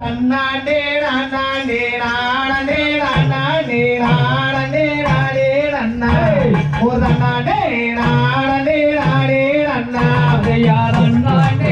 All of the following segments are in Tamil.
அண்ணாண்டே அண்ணாண்டே நாடே நாடே நாடே நாடே அண்ணா ஒரு அண்ணாண்டே நாடே நாடே அண்ணா யார் அண்ணாண்டே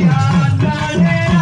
आया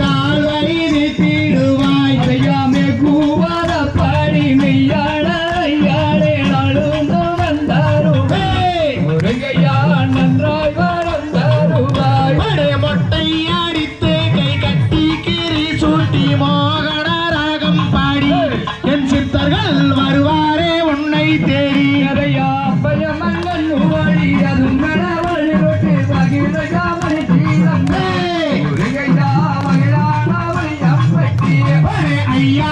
கால்வரி தீடுவாய் செய்யாமே பூவா Yeah.